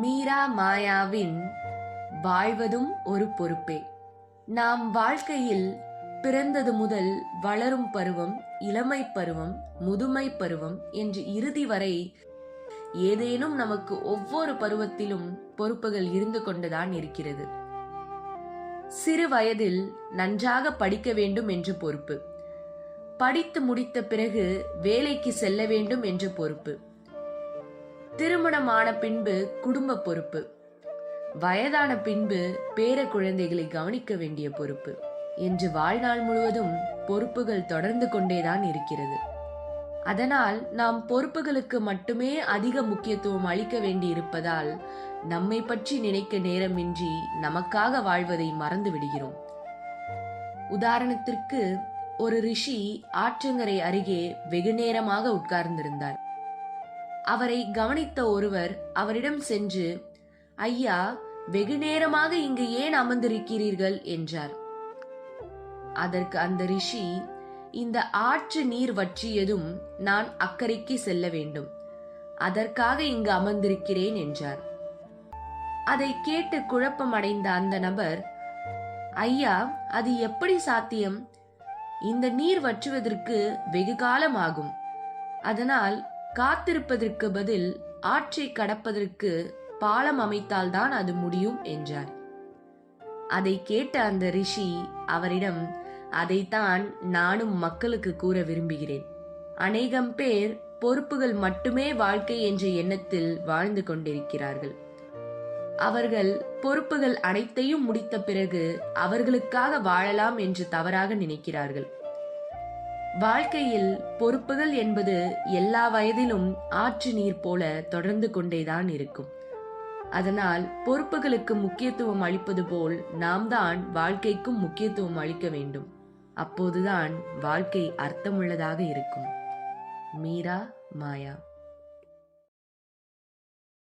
மீரா மாயாவின் வாழ்வதும் ஒரு பொறுப்பே. நாம் வாழ்க்கையில் பிறந்தது முதல் வளரும் பருவம் இளமை பருவம் முதுமை பருவம் என்று இறுதி வரை ஏதேனும் நமக்கு ஒவ்வொரு பருவத்திலும் பொறுப்புகள் இருந்து கொண்டுதான் இருக்கிறது. சிறு வயதில் நன்றாக படிக்க வேண்டும் என்ற பொறுப்பு. படித்து முடித்த பிறகு வேலைக்கு செல்ல வேண்டும் என்ற பொறுப்பு. திருமணமான பின்பு குடும்ப பொறுப்பு. வயதான பின்பு பேர குழந்தைகளை கவனிக்க வேண்டிய பொறுப்பு. என்று வாழ்நாள் முழுவதும் பொறுப்புகள் தொடர்ந்து கொண்டேதான் இருக்கிறது. அதனால் நாம் பொறுப்புகளுக்கு மட்டுமே அதிக முக்கியத்துவம் அளிக்க வேண்டி இருப்பதால் நம்மை பற்றி நினைக்க நேரமின்றி நமக்காக வாழ்வதை மறந்து விடுகிறோம். உதாரணத்திற்கு ஒரு ரிஷி ஆற்றங்கரை அருகே வெகு நேரமாக உட்கார்ந்திருந்தார். அவரை கவனித்த ஒருவர் அவரிடம் சென்று ஐயா வெகு நேரமாக இங்கு ஏன் அமர்ந்திருக்கிறீர்கள்? என்றார். அதற்கு அந்த ரிஷி இந்த ஆற்று நீர் வற்றியதும் நான் அக்கறைக்கு செல்ல வேண்டும். அதற்காக இங்கு அமர்ந்திருக்கிறேன் என்றார். அதை கேட்டு குழப்பமடைந்த அந்த நபர் ஐயா அது எப்படி சாத்தியம்? இந்த நீர் வற்றுவதற்கு வெகு காலம் ஆகும். அதனால் காத்திருப்பதற்கு பதில் ஆற்றை கடப்பதற்கு பாலம் அமைத்தால்தான் அது முடியும் என்றார். அதை கேட்ட அந்த ரிஷி அவரிடம் அதைத்தான் நானும் மக்களுக்கு கூற விரும்புகிறேன். அநேகம் பேர் பொறுப்புகள் மட்டுமே வாழ்க்கை என்ற எண்ணத்தில் வாழ்ந்து கொண்டிருக்கிறார்கள். அவர்கள் பொறுப்புகள் அனைத்தையும் முடித்த பிறகு அவர்களுக்காக வாழலாம் என்று தவறாக நினைக்கிறார்கள். வாழ்க்கையில் பொறுப்புகள் என்பது எல்லா வயதிலும் ஆற்று நீர் போல தொடர்ந்து கொண்டேதான் இருக்கும். அதனால் பொறுப்புகளுக்கு முக்கியத்துவம் அளிப்பது போல் நாம் தான் வாழ்க்கைக்கும் முக்கியத்துவம் அளிக்க வேண்டும். அப்போதுதான் வாழ்க்கை அர்த்தமுள்ளதாக இருக்கும். மீரா மாயா.